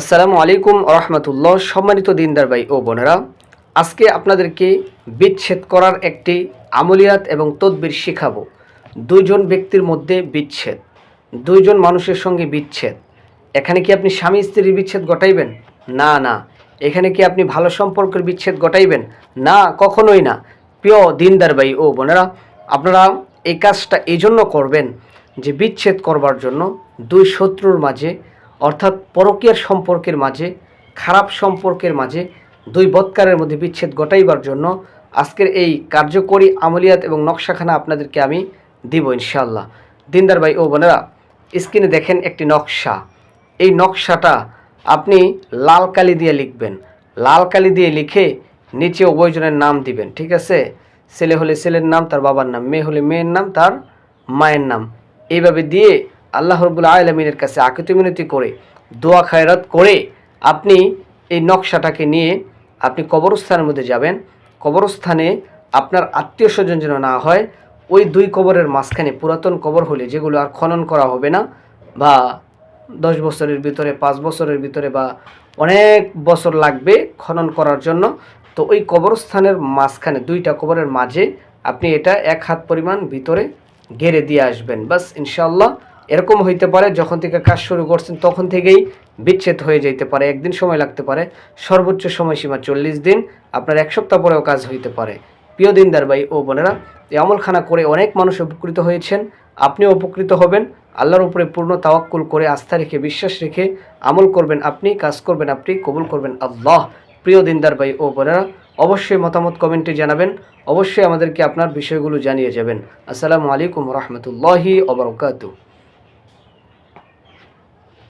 আসসালামু আলাইকুম রহমতুল্লাহ, সম্মানিত দিনদার ভাই ও বোনেরা, আজকে আপনাদেরকে বিচ্ছেদ করার একটি আমলিয়াত এবং তদবির শেখাবো। দুইজন ব্যক্তির মধ্যে বিচ্ছেদ, দুইজন মানুষের সঙ্গে বিচ্ছেদ। এখানে কি আপনি স্বামী স্ত্রীর বিচ্ছেদ ঘটাইবেন? না না। এখানে কি আপনি ভালো সম্পর্কের বিচ্ছেদ ঘটাইবেন? না, কখনোই না। প্রিয় দিনদার ভাই ও বোনেরা, আপনারা এই কাজটা এই জন্য করবেন যে বিচ্ছেদ করবার জন্য দুই শত্রুর মাঝে অর্থাৎ পরকীয়ার সম্পর্কের মাঝে, খারাপ সম্পর্কের মাঝে দুই বৎকারের মধ্যে বিচ্ছেদ ঘটাইবার জন্য আজকের এই কার্যকরী আমলিয়াত এবং নকশাখানা আপনাদেরকে আমি দিব ইনশাআল্লাহ। দিনদার ভাই ও বোনেরা, স্ক্রিনে দেখেন একটি নকশা। এই নকশাটা আপনি লাল কালি দিয়ে লিখবেন। লাল কালি দিয়ে লিখে নিচে উভয়জনের নাম দিবেন, ঠিক আছে? ছেলে হলে ছেলের নাম, তার বাবার নাম। মেয়ে হলে মেয়ের নাম, তার মায়ের নাম। এইভাবে দিয়ে আল্লাহ রবুল আলমিনের কাছে আকিত মিনতি করে, দোয়া খায়রাত করে আপনি এই নকশাটাকে নিয়ে আপনি কবরস্থানের মধ্যে যাবেন। কবরস্থানে আপনার আত্মীয় স্বজন যেন না হয়, ওই দুই কবরের মাঝখানে পুরাতন কবর হলে যেগুলো আর খনন করা হবে না, বা দশ বছরের ভিতরে, পাঁচ বছরের ভিতরে, বা অনেক বছর লাগবে খনন করার জন্য, তো ওই কবরস্থানের মাঝখানে, দুইটা কবরের মাঝে আপনি এটা এক হাত পরিমাণ ভিতরে ঘেরে দিয়ে আসবেন। বাস ইনশাল্লাহ এরকম হইতে পারে, যখন থেকে কাজ শুরু করছেন, তখন থেকেই বিচ্ছেদ হয়ে যেতে পারে, একদিন সময় লাগতে পারে, সর্বোচ্চ সময়সীমা চল্লিশ দিন, আপনার এক সপ্তাহ পরেও কাজ হইতে পারে। প্রিয় দিনদার ভাই ও বোনেরা, এই আমলখানা করে অনেক মানুষ উপকৃত হয়েছেন, আপনিও উপকৃত হবেন, আল্লাহর উপরে পূর্ণ তাওয়াক্কুল করে আস্থা রেখে, বিশ্বাস রেখে আমল করবেন আপনি, কাজ করবেন আপনি, কবুল করবেন আল্লাহ। প্রিয় দিনদার ভাই ও বোনেরা, অবশ্যই মতামত কমেন্টে জানাবেন, অবশ্যই আমাদেরকে আপনার বিষয়গুলো জানিয়ে যাবেন। আসসালামু আলাইকুম রহমতুল্লাহি ওবরকাতু